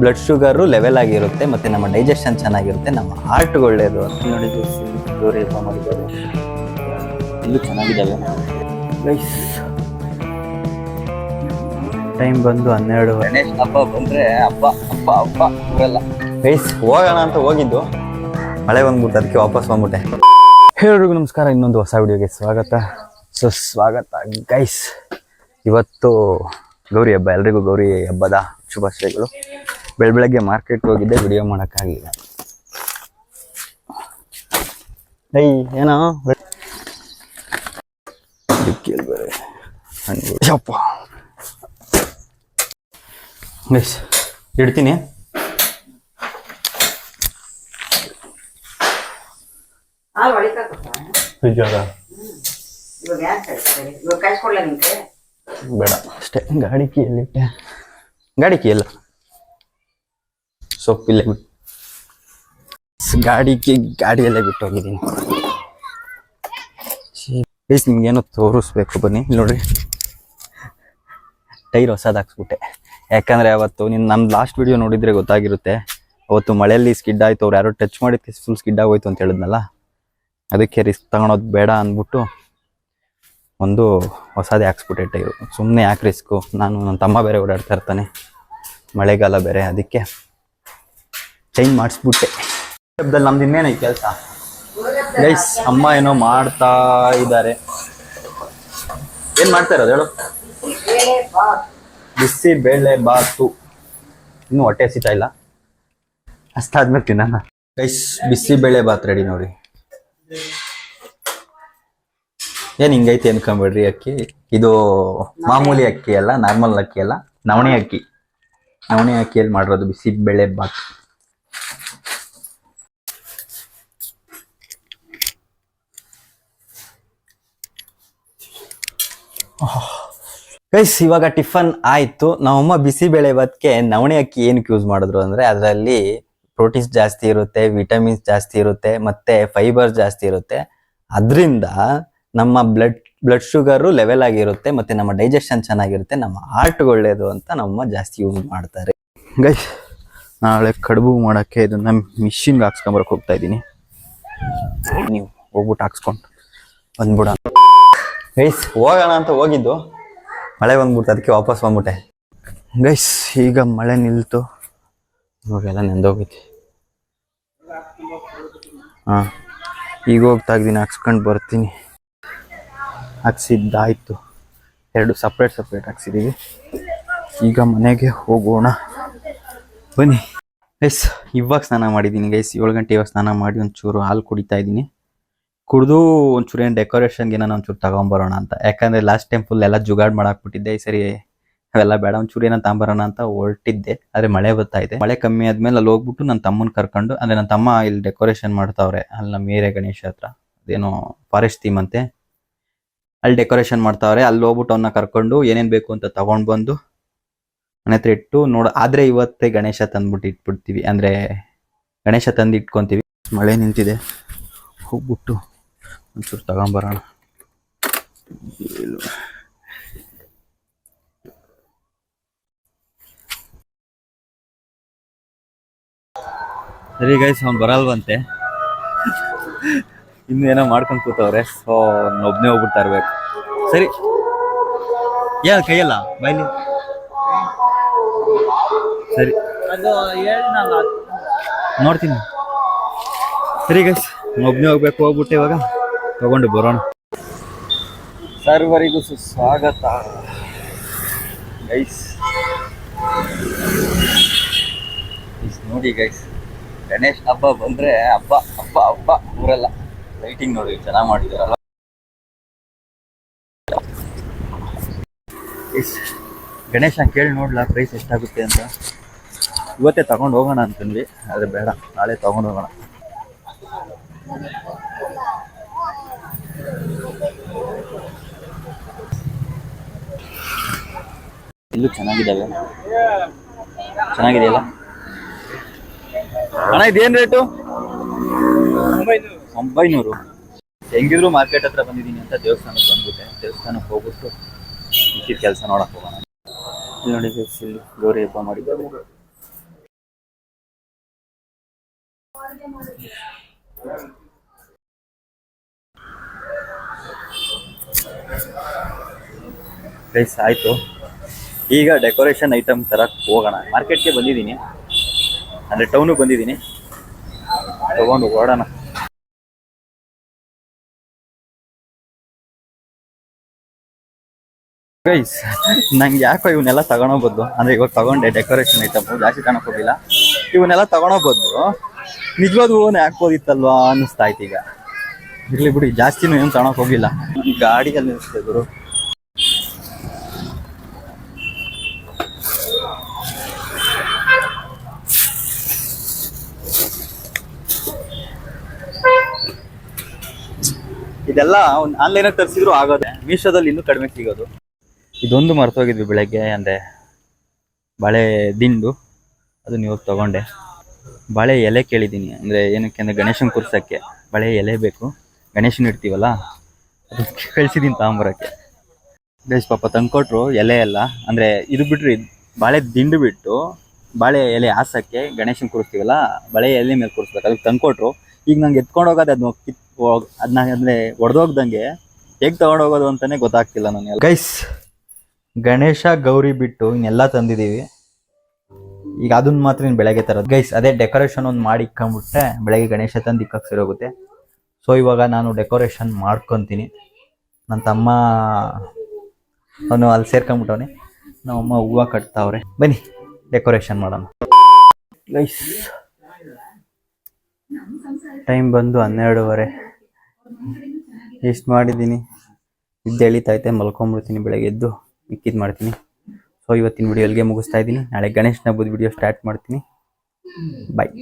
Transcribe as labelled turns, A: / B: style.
A: Blood sugar level ಆಗಿರುತ್ತೆ ಮತ್ತು ನಮ್ಮ ಡೈಜೆಷನ್ ಚೆನ್ನಾಗಿರುತ್ತೆ, ನಮ್ಮ ಹಾರ್ಟ್ ಒಳ್ಳೆಯದು ನೋಡಿ ದೂರ ಇಲ್ಲೂ ಚೆನ್ನಾಗಿದ್ದಾವೆ ಟೈಮ್ ಬಂದು ಹನ್ನೆರಡು ಗಣೇಶ್ ಹಬ್ಬ ಬಂದರೆ ಹಬ್ಬ ಹಬ್ಬ ಹಬ್ಬ, ಇವೆಲ್ಲ. ಗೈಸ್ ಹೋಗೋಣ ಅಂತ ಹೋಗಿದ್ದು. ಮಳೆ ಬಂದ್ಬಿಟ್ಟು ಅದಕ್ಕೆ ವಾಪಸ್ ಬಂದ್ಬಿಟ್ಟೆ. ಹೇಳೋರಿಗೂ ನಮಸ್ಕಾರ, ಇನ್ನೊಂದು ಹೊಸ ವಿಡಿಯೋಗೆ ಸ್ವಾಗತ. ಸೊ ಸ್ವಾಗತ ಗೈಸ್ ಇವತ್ತು ಗೌರಿ ಹಬ್ಬ, ಎಲ್ರಿಗೂ ಗೌರಿ ಹಬ್ಬದ ಶುಭಾಶಯಗಳು. ಬೆಳ ಬೆಳಗ್ಗೆ ಮಾರ್ಕೆಟ್ ಹೋಗಿದ್ದೆ ವಿಡಿಯೋ ಮಾಡೋಕ್ಕಾಗಲಿಲ್ಲ ಐ ಏನೋ? ಬೇರೆ. ಯಪ್ಪ. ಗೈಸ್ ಇಡ್ತೀನಿ. ಬೇಡ. ಅಷ್ಟೇ. ಗಾಡಿ ಕೀ ಎಲ್ಲಿಟ್ಟೆ ಗಾಡಿ ಕೀ ಎಲ್ಲ ಸೊಪ್ಪಿಲ್ಲೇ ಬಿಟ್ಟು ಗಾಡಿ ಕೀ ಗಾಡಿಯಲ್ಲೇ ಬಿಟ್ಟು ಹೋಗಿದ್ದೀನಿ ಪ್ಲೀಸ್ ನಿಮ್ಗೇನೋ ತೋರಿಸ್ಬೇಕು ಬನ್ನಿ, ನೋಡ್ರಿ. ಟೈರ್ ಹೊಸದು ಹಾಕ್ಸ್ಬಿಟ್ಟೆ. ಯಾಕಂದ್ರೆ ಅವತ್ತು ನಿನ್ ನಮ್ಮ ಲಾಸ್ಟ್ ವಿಡಿಯೋ ನೋಡಿದ್ರೆ ಗೊತ್ತಾಗಿರುತ್ತೆ. ಅವತ್ತು ಮಳೆಯಲ್ಲಿ ಸ್ಕಿಡ್ ಆಯ್ತು, ಅವ್ರು ಯಾರೋ ಟಚ್ ಮಾಡಿದ್ಕೆ ಫುಲ್ ಸ್ಕಿಡ್ ಆಗೋಯ್ತು ಅಂತ ಹೇಳಿದ್ನಲ್ಲ? ಅದಕ್ಕೆ ರಿಸ್ಕ್ ತಗೊಳೋದು ಬೇಡ ಅಂದ್ಬಿಟ್ಟು ಒಂದು ಹೊಸದೇ ಹಾಕ್ಸ್ಬಿಟ್ಟೆ ಟೈರು. ಸುಮ್ಮನೆ ಯಾಕೆ ರಿಸ್ಕು ನಾನು ನನ್ನ ತಮ್ಮ ಬೇರೆ ಓಡಾಡ್ತಾ ಇರ್ತಾನೆ. ಮಳೆಗಾಲ ಬೇರೆ, ಅದಕ್ಕೆ ಚೇಂಜ್ ಮಾಡಿಸ್ಬಿಟ್ಟೆ. ಹಬ್ಬದಲ್ಲಿ ನಮ್ದು ಇನ್ನೇನೈತೆ ಕೆಲಸ. ಗೈಸ್ ಅಮ್ಮ ಏನೋ ಮಾಡ್ತಾ ಇದ್ದಾರೆ. ಏನು ಮಾಡ್ತಾ ಇರೋದು ಹೇಳು. ಬಿಸಿ ಬೇಳೆ ಬಾತು. ಇನ್ನೂ ಹೊಟ್ಟೆ ಹಸಿತಾ ಇಲ್ಲ. ಅಷ್ಟಾದ್ಮೇಲೆ ತಿನ್ನ ಗೈಸ್ ಬಿಸಿ ಬೇಳೆ ಬಾತ್ ರೆಡಿ ನೋಡಿ. ಏನ್ ಹಿಂಗೈತಿ ಅನ್ಕೊಂಬೇಡ್ರಿ ಅಕ್ಕಿ? ಇದು ಮಾಮೂಲಿ ಅಕ್ಕಿ ಅಲ್ಲ ನಾರ್ಮಲ್ ಅಕ್ಕಿ ಅಲ್ಲ. ನವಣೆ ಅಕ್ಕಿ. ನವಣೆ ಅಕ್ಕಿಯಲ್ಲಿ ಮಾಡಿರೋದು ಬಿಸಿ ಬೇಳೆ ಬಾತ್. ಗೈಸ್ ಇವಾಗ ಟಿಫನ್ ಆಯ್ತು. ನಮ್ಮಮ್ಮ ಬಿಸಿಬೇಳೆ ಭಾತ್ಗೆ ನವಣೆ ಅಕ್ಕಿ ಏನಕ್ಕೆ ಯೂಸ್ ಮಾಡಿದ್ರು ಅಂದ್ರೆ ಅದರಲ್ಲಿ ಪ್ರೋಟೀನ್ಸ್ ಜಾಸ್ತಿ ಇರುತ್ತೆ ವಿಟಮಿನ್ಸ್ ಜಾಸ್ತಿ ಇರುತ್ತೆ, ಮತ್ತೆ ಫೈಬರ್ ಜಾಸ್ತಿ ಇರುತ್ತೆ. ಅದರಿಂದ ನಮ್ಮ ಬ್ಲಡ್ ಬ್ಲಡ್ ಶುಗರು ಲೆವೆಲ್ ಆಗಿರುತ್ತೆ, ಮತ್ತೆ ನಮ್ಮ ಡೈಜೆಷನ್ ಚೆನ್ನಾಗಿರುತ್ತೆ, ನಮ್ಮ ಹಾರ್ಟ್ ಒಳ್ಳೆಯದು ಅಂತ ನಮ್ಮ ಜಾಸ್ತಿ ಯೂಸ್ ಮಾಡ್ತಾರೆ. ಗೈಸ್ ನಾಳೆ ಕಡುಬು ಮಾಡೋಕ್ಕೆ ಇದನ್ನ ಮಿಷಿನ್ಗೆ ಹಾಕ್ಸ್ಕೊಂಬರಕ್ಕೆ ಹೋಗ್ತಾ ಇದ್ದೀನಿ. ನೀವು ಹೋಗ್ಬಿಟ್ಟು ಹಾಕ್ಸ್ಕೊಂಡು ಬಂದ್ಬಿಡ ಗೈಸ್ ಹೋಗೋಣ ಅಂತ ಹೋಗಿದ್ದು. ಮಳೆ ಬಂದ್ಬಿಡ್ತು, ಅದಕ್ಕೆ ವಾಪಸ್ ಬಂದ್ಬಿಟ್ಟೆ. ಗೈಸ್ ಈಗ ಮಳೆ ನಿಲ್ತು. ಇವಾಗೆಲ್ಲ ನೆಂದೋಗೈತಿ. ಹಾಂ, ಈಗ ಹೋಗ್ತಾ ಇದ್ದೀನಿ, ಹಾಕ್ಸ್ಕೊಂಡು ಬರ್ತೀನಿ. ಹಾಕ್ಸಿದ್ದಾಯ್ತು. ಎರಡು ಸಪ್ರೇಟ್ ಸಪ್ರೇಟ್ ಹಾಕ್ಸಿದ್ದೀವಿ ಈಗ ಮನೆಗೆ ಹೋಗೋಣ. ಬನ್ನಿ. ಗೈಸ್ ಇವಾಗ ಸ್ನಾನ ಮಾಡಿದ್ದೀನಿ ಗೈಸ್ ಏಳು ಗಂಟೆ ಇವಾಗ ಸ್ನಾನ ಮಾಡಿ ಒಂಚೂರು ಹಾಲು ಕುಡಿತಾ ಇದ್ದೀನಿ. ಕುಡಿದು ಒಂಚೂರು ಏನು ಡೆಕೋರೇಷನ್ ನಾನು ಒಂಚೂರು ತಗೊಂಬರೋಣ ಅಂತ. ಯಾಕಂದ್ರೆ ಲಾಸ್ಟ್ ಟೈಮ್ ಫುಲ್ ಎಲ್ಲ ಜುಗಾಡ್ ಮಾಡಾಕ್ಬಿಟ್ಟಿದ್ದೆ. ಈ ಸರಿ ಅವೆಲ್ಲ ಬೇಡ, ಒಂಚೂರು ಏನೋ ತಗೊಂಬರೋಣ ಅಂತ ಹೊರಟಿದ್ದೆ. ಆದ್ರೆ ಮಳೆ ಬರ್ತಾ ಇದೆ. ಮಳೆ ಕಮ್ಮಿ ಆದ್ಮೇಲೆ ಅಲ್ಲಿ ಹೋಗ್ಬಿಟ್ಟು ನನ್ನ ತಮ್ಮನ ಕರ್ಕೊಂಡು, ಅಂದ್ರೆ ನನ್ನ ತಮ್ಮ ಇಲ್ಲಿ ಡೆಕೋರೇಷನ್ ಮಾಡ್ತಾವ್ರೆ. ಅಲ್ಲಿ ನಮ್ಮ ಏರಿಯಾ ಗಣೇಶ ಹತ್ರ. ಅದೇನೋ ಫಾರೆಸ್ಟ್ ಥೀಮ್ ಅಂತೆ. ಅಲ್ಲಿ ಡೆಕೋರೇಷನ್ ಮಾಡ್ತಾವ್ರೆ. ಅಲ್ಲಿ ಹೋಗ್ಬಿಟ್ಟು ಅವನ್ನ ಕರ್ಕೊಂಡು ಏನೇನ್ ಬೇಕು ಅಂತ ತಗೊಂಡ್ ಬಂದು ಮನೆ ಹತ್ರ ಇಟ್ಟು ನೋಡ, ಆದ್ರೆ ಇವತ್ತೇ ಗಣೇಶ ತಂದ್ಬಿಟ್ಟು ಇಟ್ಬಿಡ್ತೀವಿ. ಅಂದ್ರೆ ಗಣೇಶ ತಂದು ಇಟ್ಕೊಂತೀವಿ ಮಳೆ ನಿಂತಿದೆ. ಹೋಗ್ಬಿಟ್ಟು ಒಂಚೂರು ತಗೊಂಬರೋಣ. ಸರಿ ಗೈಸ್ ಅವ್ನು ಬರಲ್ವಂತೆ. ಇನ್ನು ಏನೋ ಮಾಡ್ಕೊಂಡು ಕೂತವ್ರೆ ಸೊ ಒಬ್ನೇ ಹೋಗ್ಬಿಡ್ತಾ ಇರ್ಬೇಕು. ಸರಿ. ಏನ್ ಕೈಯಲ್ಲ ಬೈಲಿ ಸರಿ. ನೋಡ್ತೀನಿ. ಸರಿ ಗೈಸ್ ಒಬ್ನೇ ಹೋಗ್ಬೇಕು ಹೋಗ್ಬಿಟ್ಟು ಇವಾಗ. ತಗೊಂಡು ಬರೋಣ. ಸರ್ವರಿಗೂ ಸುಸ್ವಾಗತ. ಗೈಸ್ ನೋಡಿ ಗೈಸ್ ಗಣೇಶ್ ಹಬ್ಬ ಬಂದ್ರೆ ಹಬ್ಬ ಹಬ್ಬ ಹಬ್ಬ. ಊರೆಲ್ಲ ಲೈಟಿಂಗ್ ನೋಡಿ, ಚೆನ್ನಾಗಿ ಮಾಡಿದಾರಲ್ಲ. ಗಣೇಶ ಕೇಳಿ ನೋಡ್ಲಾ ಪ್ರೈಸ್ ಎಷ್ಟಾಗುತ್ತೆ ಅಂತ. ಇವತ್ತೇ ತಗೊಂಡು ಹೋಗೋಣ ಅಂತಂದ್ವಿ ಆದ್ರೆ ಬೇಡ, ನಾಳೆ ತಗೊಂಡು ಹೋಗೋಣ. ಇಲ್ಲೂ ಚೆನ್ನಾಗಿದ್ದಾವೆ. ಚೆನ್ನಾಗಿದೆಯಲ್ಲ? ಅಣ್ಣ, ಇದೇನ್ ರೇಟು? ಒಂಬೈನೂರು. ಹೆಂಗಿದ್ರು ಮಾರ್ಕೆಟ್ ಹತ್ರ ಬಂದಿದ್ದೀನಿ ಅಂತ ದೇವಸ್ಥಾನಕ್ಕೆ ಬಂದ್ಬಿಟ್ಟೆ. ದೇವಸ್ಥಾನಕ್ಕೆ ಹೋಗ್ಬಿಟ್ಟು ಮಿಕ್ಕಿದ ಕೆಲಸ ನೋಡಕ್ ಹೋಗೋಣ. ನೋಡಿ ಇಲ್ಲಿ ಗೌರಿ ಹಬ್ಬ ಮಾಡಿದ್ದಾರೆ. ಆಯಿತು. ಈಗ ಡೆಕೋರೇಷನ್ ಐಟಮ್ ತರಕ್ಕೆ ಹೋಗೋಣ. ಮಾರ್ಕೆಟ್ಗೆ ಬಂದಿದ್ದೀನಿ. ಅಂದರೆ ಟೌನಿಗೆ ಬಂದಿದ್ದೀನಿ. ತಗೊಂಡು ಓಡೋಣ ಗೈಸ್ ನಂಗೆ ಯಾಕೋ ಇವನ್ನೆಲ್ಲ ತಗೊಳೋಬೋದು ಅಂದ್ರೆ ಇವಾಗ ತಗೊಂಡೆ ಡೆಕೋರೇಷನ್ ಐಟಮ್ ಜಾಸ್ತಿ ಹೋಗಿಲ್ಲ. ಇವನ್ನೆಲ್ಲ ತಗೊಳೋಬೋದು ನಿಜವಾದ ಹೂವನ್ನ ಹಾಕ್ಬೋದಿತ್ತಲ್ವಾ ಅನ್ನಿಸ್ತಾ ಇತ್ತು ಈಗ. ಇರ್ಲಿ ಬಿಡಿ, ಜಾಸ್ತಿನೂ ಏನು ತಗೊಳಕ್ ಹೋಗಿಲ್ಲ. ಗಾಡಿಯಲ್ಲಿ ನಿಲ್ಲಿಸ್ತಾ ಇದ್ರು. ಇದೆಲ್ಲ ಒಂದು ಆನ್ಲೈನಾಗ ತರಿಸಿದ್ರು ಆಗೋದೆ. ಮೀಶೋದಲ್ಲಿ ಇನ್ನೂ ಕಡಿಮೆ ಸಿಗೋದು. ಇದೊಂದು ಮರ್ತೋಗಿದ್ವಿ ಬೆಳಗ್ಗೆ ಅಂದ್ರೆ ಬಾಳೆ ದಿಂಡು. ಅದನ್ನ ಇವಾಗ ತಗೊಂಡೆ. ಬಾಳೆ ಎಲೆ ಕೇಳಿದ್ದೀನಿ. ಅಂದ್ರೆ ಏನಕ್ಕೆ ಅಂದ್ರೆ ಗಣೇಶನ್ ಕುರ್ಸಕ್ಕೆ. ಬಾಳೆ ಎಲೆ ಬೇಕು. ಗಣೇಶನ್ ಇಡ್ತೀವಲ್ಲ? ಅದಕ್ಕೆ ಕಳಿಸಿದ್ದೀನಿ ತಾಂಬರಕ್ಕೆ. ಬೇಸ್ ಪಾಪ ತಂದ್ಕೊಟ್ರು ಎಲೆ ಎಲ್ಲ. ಅಂದ್ರೆ ಇದು ಬಿಟ್ರಿ ಬಾಳೆ ದಿಂಡು ಬಿಟ್ಟು ಬಾಳೆ ಎಲೆ ಹಾಸಕ್ಕೆ ಗಣೇಶನ್ ಕೂರಿಸ್ತೀವಲ್ಲ, ಬಾಳೆ ಎಲೆ ಮೇಲೆ ಕೂರಿಸ್ಬೇಕು. ಅದಕ್ಕೆ ತಂದ್ಕೊಟ್ರು. ಈಗ ನಂಗೆ ಎತ್ಕೊಂಡು ಹೋಗೋದು ಅದನ್ನ ಕಿತ್ ಅದನ್ನ ಅಂದರೆ ಒಡೆದೋಗ್ದಂಗೆ ಹೇಗೆ ಹೋಗೋದು ಅಂತಾನೆ ಗೊತ್ತಾಗ್ತಿಲ್ಲ ನನಗೆ ಗೈಸ್, ಗಣೇಶ, ಗೌರಿ ಬಿಟ್ಟು ಇನ್ನೆಲ್ಲ ತಂದಿದ್ದೀವಿ. ಈಗ ಅದನ್ನ ಮಾತ್ರ ಇನ್ನು ಬೆಳಗ್ಗೆ ತರೋದು. ಗೈಸ್, ಅದೇ ಡೆಕೋರೇಷನ್ ಒಂದು ಮಾಡಿ ಇಕ್ಕೊಂಬಿಟ್ರೆ ಬೆಳಗ್ಗೆ ಗಣೇಶ ತಂದು ಇಕ್ಕಕ್ಕೆ ಸರೋಗುತ್ತೆ ಸೊ ಇವಾಗ ನಾನು ಡೆಕೋರೇಷನ್ ಮಾಡ್ಕೊತೀನಿ. ನನ್ನ ತಮ್ಮ ಅವನು ಅಲ್ಲಿ ಸೇರ್ಕೊಂಬಿಟ್ಟವನೆ ನಮ್ಮಮ್ಮ ಹೂವ ಕಟ್ತಾವ್ರೆ. ಬನ್ನಿ ಡೆಕೋರೇಷನ್ ಮಾಡೋಣ. ಗೈಸ್ ಟೈಮ್ ಬಂದು ಹನ್ನೆರಡುವರೆ. ಎಷ್ಟು ಮಾಡಿದ್ದೀನಿ. ಇದ್ದು ಎಳಿತೈತೆ ಮಲ್ಕೊಂಬಿಡ್ತೀನಿ ಬೆಳಗ್ಗೆ ಎದ್ದು. ಮಿಕ್ಕಿದ್ದು ಮಾಡ್ತೀನಿ. ಸೊ ಇವತ್ತಿನ ವಿಡಿಯೋ ಅಲ್ಲಿಗೆ ಮುಗಿಸ್ತಾ ಇದ್ದೀನಿ. ನಾಳೆ ಗಣೇಶನ ಹಬ್ಬದ ವಿಡಿಯೋ ಸ್ಟಾರ್ಟ್ ಮಾಡ್ತೀನಿ. ಬಾಯ್